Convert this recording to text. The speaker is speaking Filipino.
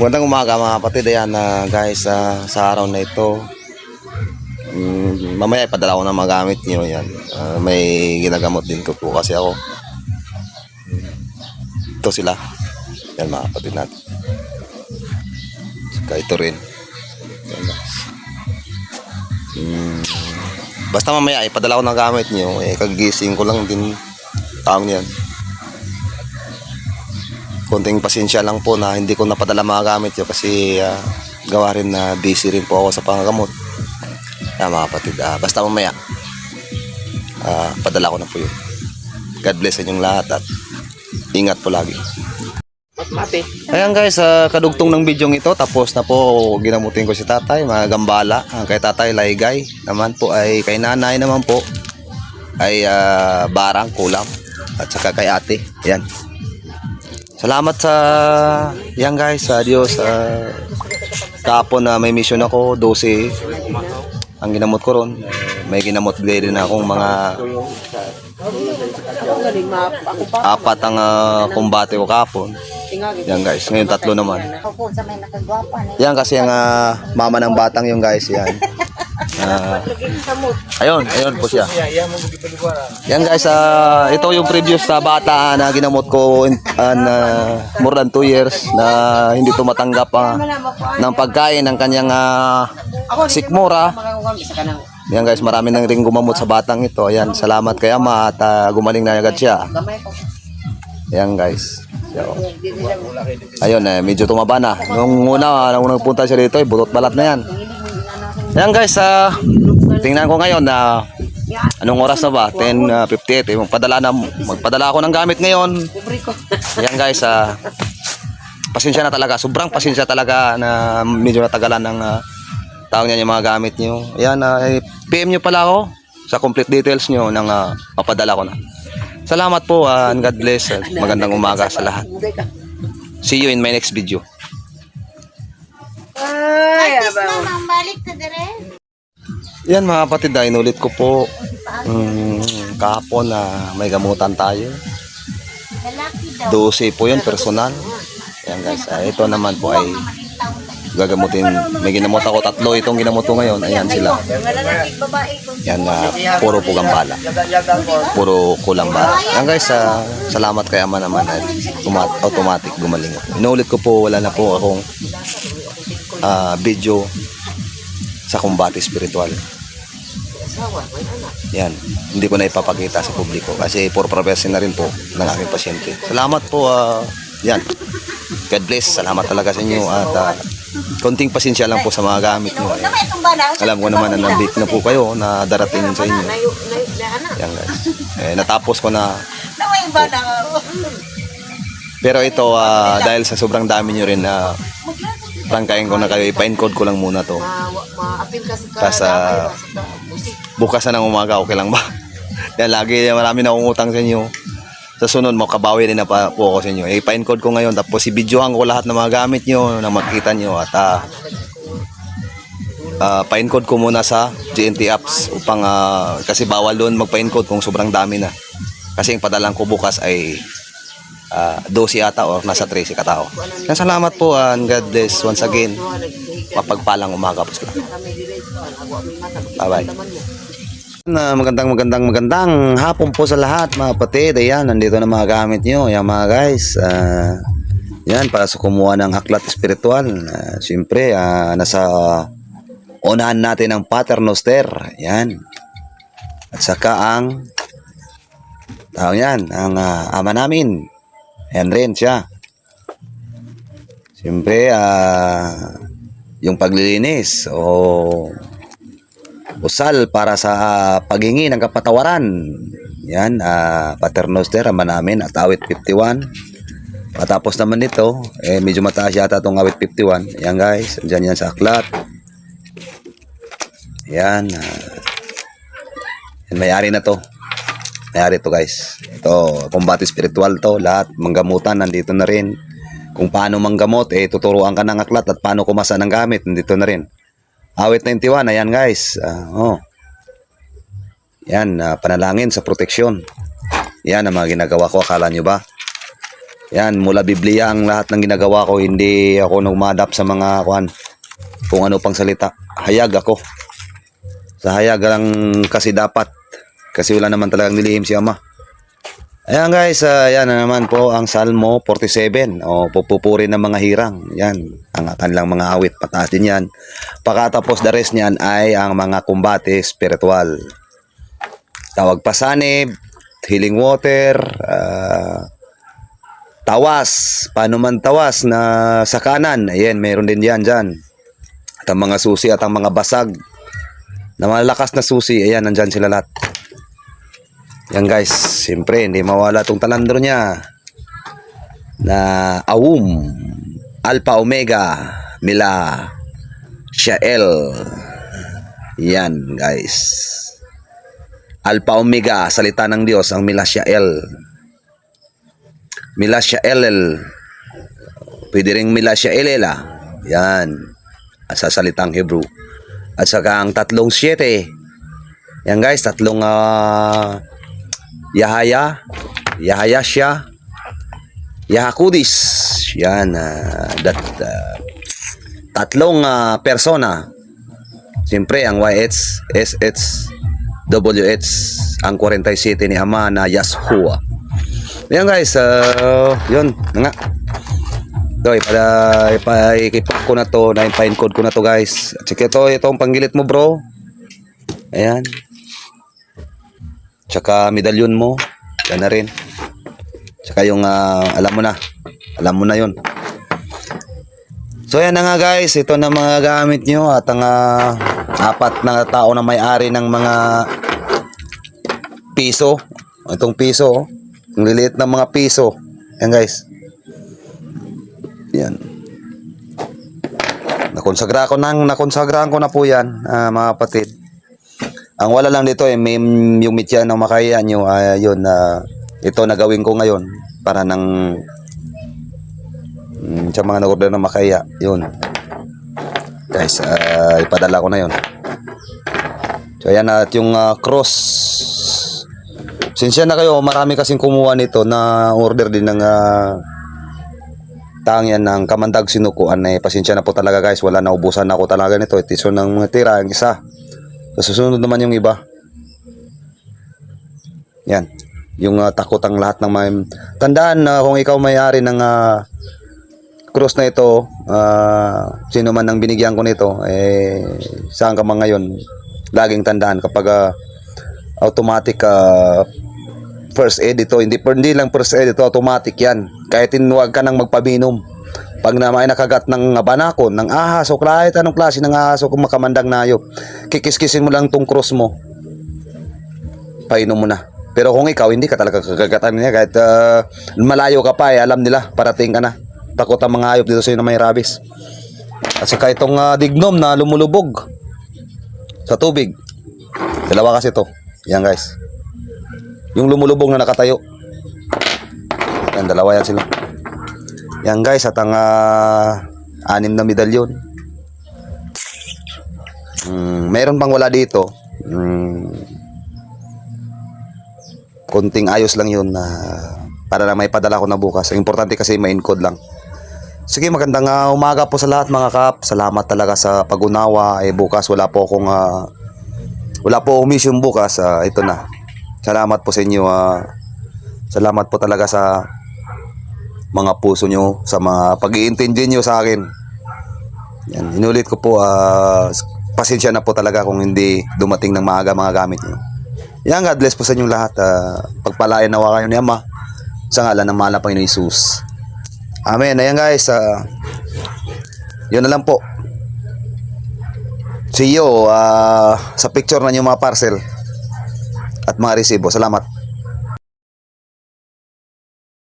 Magandang umaga mga kapatid. Ayan na guys, ah, sa araw na ito. mm, mamaya ipadala ko na magamit nyo. Yan. Ah, may ginagamot din ko po kasi ako. Ito sila. Yan mga kapatid natin. Saka ito rin. Yan, guys. Mm, basta mamaya ipadala ko na gamit nyo. Eh, kagising ko lang din taong yan konting pasensya lang po na hindi ko napadala mga gamit yun kasi ah, gawa rin na busy rin po ako sa pangagamot. Ah, mga kapatid, ah, basta mamaya, ah, padala ko na po yun. God bless sa inyong lahat at ingat po lagi. Ayan guys, ah, kadugtong ng bidyong ito, tapos na po ginamutin ko si tatay, mga gambala. Ah, kay tatay Laygay naman po ay kay nanay naman po ay ah, barang kulam at saka kay ate. Ayan. Salamat sa yan guys, sa Diyos. Uh, kahapon na may mission ako, 12 ang ginamot ko ron. May ginamot din akong mga apat ang ah, kumbate ko kahapon. Yan guys, ngayon tatlo naman. Yan kasi ang ah, mama ng batang yung guys, yan. Ah, ayun, ayun po siya. Yan guys, ah, ito yung previous sa bata na ginamot ko in, ah, na more than 2 years na hindi tumatanggap ah, ng pagkain ng kanyang uh, sikmura. Yan guys, marami nang ring gumamot sa batang ito. Ayan, salamat kay ama at ah, gumaling na agad siya. Ayan guys. Ayun, eh, medyo tumaba na. Nung una, nung unang punta siya dito, eh, butot balat na yan. Ayan guys, ah, tingnan ko ngayon na anong oras na ba? 10.58. Eh, magpadala, na, magpadala ako ng gamit ngayon. Ayan guys, ah, pasensya na talaga. Sobrang pasensya talaga na medyo natagalan ng uh, taong niya yung mga gamit nyo. Ayan, ah, eh, PM nyo pala ako sa complete details nyo nang uh, mapadala ko na. Salamat po ah, and God bless. at magandang umaga sa lahat. See you in my next video. Ay, Yes, ma'am, balik na dire. Yan mga kapatid, ah, inulit ko po mm, kahapon na may gamutan tayo. Lalaki daw. 12 po yun, personal. Yan guys, ah, ito naman po ay gagamutin. May ginamot ako, tatlo itong ginamot ko ngayon. Ayan sila. Yan, ah, puro po gambala. Puro kulang bala. Yan guys, ah, salamat kay Ama naman at automat- automatic gumaling ako. Inulit ko po, wala na po akong ah, video sa kumbate spiritual. Yan, hindi ko na ipapakita sa publiko kasi for profession na rin po ng aking pasyente. Salamat po, ah, yan. God bless, salamat talaga sa inyo at ah, konting pasensya lang po sa mga gamit nyo. Alam ko naman na nabit na po kayo na darating sa inyo. Yan guys. Eh, natapos ko na. Na? Pero ito, ah, dahil sa sobrang dami nyo rin na prangkain ko na kayo, ipa-encode ko lang muna to. Ma- Ma-apil kasi ka. Tas, ah, Bukas na ng umaga, okay lang ba? Yan, lagi marami na utang sa inyo. Sa sunod, makabawi din na pa po ako sa inyo. Eh, pa-encode ko ngayon, tapos i-videohan ko lahat ng mga gamit nyo na makita nyo at ah, ah, pa-encode ko muna sa GNT apps upang ah, kasi bawal doon magpa-encode kung sobrang dami na. Kasi yung padalang ko bukas ay ah, 12 ata or nasa 13 katao. Yan, salamat po and God bless once again. Mapagpalang umaga po sila. Bye-bye. Na magandang magandang magandang hapon po sa lahat mga kapatid. Ayan, nandito na mga gamit nyo. Ayan mga guys. Ah, yan, para sa kumuha ng haklat spiritual. Uh, Siyempre, ah, nasa unahan natin ang paternoster. Yan. At saka ang tawag yan, ang ah, ama namin. Ayan rin siya. Siyempre, ah, yung paglilinis o usal para sa ah, paghingi ng kapatawaran. Yan, uh, paternoster, ama namin, at awit 51. Patapos naman nito, eh, medyo mataas yata itong awit 51. Yan guys, dyan yan sa aklat. Yan. ah, yan, may-ari na to. May-ari to guys. Ito, kumbate spiritual to. Lahat, manggamutan, nandito na rin. Kung paano manggamot, eh, tuturuan ka ng aklat at paano kumasa ng gamit, nandito na rin. Awit 91, ayan guys. Ah, oh. Yan, ah, panalangin sa proteksyon. Yan ang mga ginagawa ko, akala nyo ba? Yan, mula Biblia ang lahat ng ginagawa ko. Hindi ako numadap sa mga kuan kung ano pang salita. Hayag ako. Sa hayag lang kasi dapat. Kasi wala naman talagang nilihim si Ama. Ayan guys, ah, yan na naman po ang Salmo 47 o pupupuri ng mga hirang. Yan, ang kanilang mga awit, pataas din yan. Pagkatapos the rest niyan ay ang mga kumbate spiritual. Tawag pasanib, healing water, ah, tawas, paano man tawas na sa kanan. Ayan, meron din yan dyan. At ang mga susi at ang mga basag na malakas na susi, ayan, nandyan sila lahat. Yan guys, siyempre hindi mawala tong talandro niya na Awum, Alpha Omega, Mila, Shael. Yan guys. Alpha Omega, salita ng Diyos, ang Mila Shael. Mila Shael. Pwede rin Mila Shaelela. Yan. Sa salitang Hebrew. At saka ang tatlong siyete. Yan guys, tatlong ah, Yahaya, Yahaya siya, Yahakudis. Yan, ah, that, ah, tatlong ah, persona. Siyempre, ang YH, SH, WH, ang 47 ni Ama na Yashua. Yan guys, uh, yun, nga. Ito, ipada, ipa, ikipap ko na to, na pine code ko na to guys. At ito, itong panggilit mo bro. Ayan. Tsaka medalyon mo, yan na rin. Tsaka yung ah, alam mo na. Alam mo na yun. So yan na nga guys, ito na mga gamit nyo at ang ah, apat na tao na may-ari ng mga piso. Itong piso, oh. ang liliit ng mga piso. Yan guys. Yan. Nakonsagra ko nang nakonsagrahan ko na po yan, ah, mga kapatid. Ang wala lang dito eh, may yung mitya ng makaya nyo, ah, yun, na ito na gawin ko ngayon para nang mm, sa mga nag-order ng makaya, yun. Guys, ah, ipadala ko na yun. So ayan at yung ah, cross. Sinsya na kayo, marami kasing kumuha nito na order din ng uh, tangyan ng kamandag sinukuan eh pasensya na po talaga guys wala na ubusan ako talaga nito ito ng mga tira ang isa sa susunod naman yung iba. Yan. Yung ah, takot ang lahat ng may tandaan na kung ikaw may-ari ng ah, cross na ito ah, sino man ang binigyan ko nito eh saan ka man ngayon laging tandaan kapag ah, automatic ah, first aid ito. Hindi hindi lang first aid ito automatic yan. Kahit huwag ka nang magpabinom pag na may nakagat ng banakon ng ahas o kahit anong klase ng ahas o kung makamandang nayo kikiskisin mo lang tong cross mo. Painom mo na. Pero kung ikaw hindi ka talaga kagagatan niya kahit ah, malayo ka pa eh alam nila parating ka na. Takot ang mga hayop dito sa na may rabies. At saka itong ah, dignom na lumulubog sa tubig. Dalawa kasi to. Yan guys. Yung lumulubog na nakatayo. Yan, dalawa yan sila. Yan guys, at ang ah, anim na medalyon. Mm, meron pang wala dito. Mm, konting ayos lang yun na para na may padala ko na bukas. Ang importante kasi may encode lang. Sige, magandang ah, umaga po sa lahat mga kap. Salamat talaga sa pag-unawa. Eh, bukas wala po akong ah, wala po akong mission bukas. Ah, ito na. Salamat po sa inyo. ah. salamat po talaga sa mga puso nyo, sa mga pag-iintindi nyo sa akin. Yan, inulit ko po, ah, pasensya na po talaga kung hindi dumating ng maaga mga gamit nyo. Yan, God bless po sa inyong lahat. ah. pagpalain nawa kayo ni Ama sa ngalan ng mahal na Panginoon Jesus. Amen. Ayan guys, ah, yun na lang po. See you ah, sa picture na yung mga parcel at mga resibo. Salamat.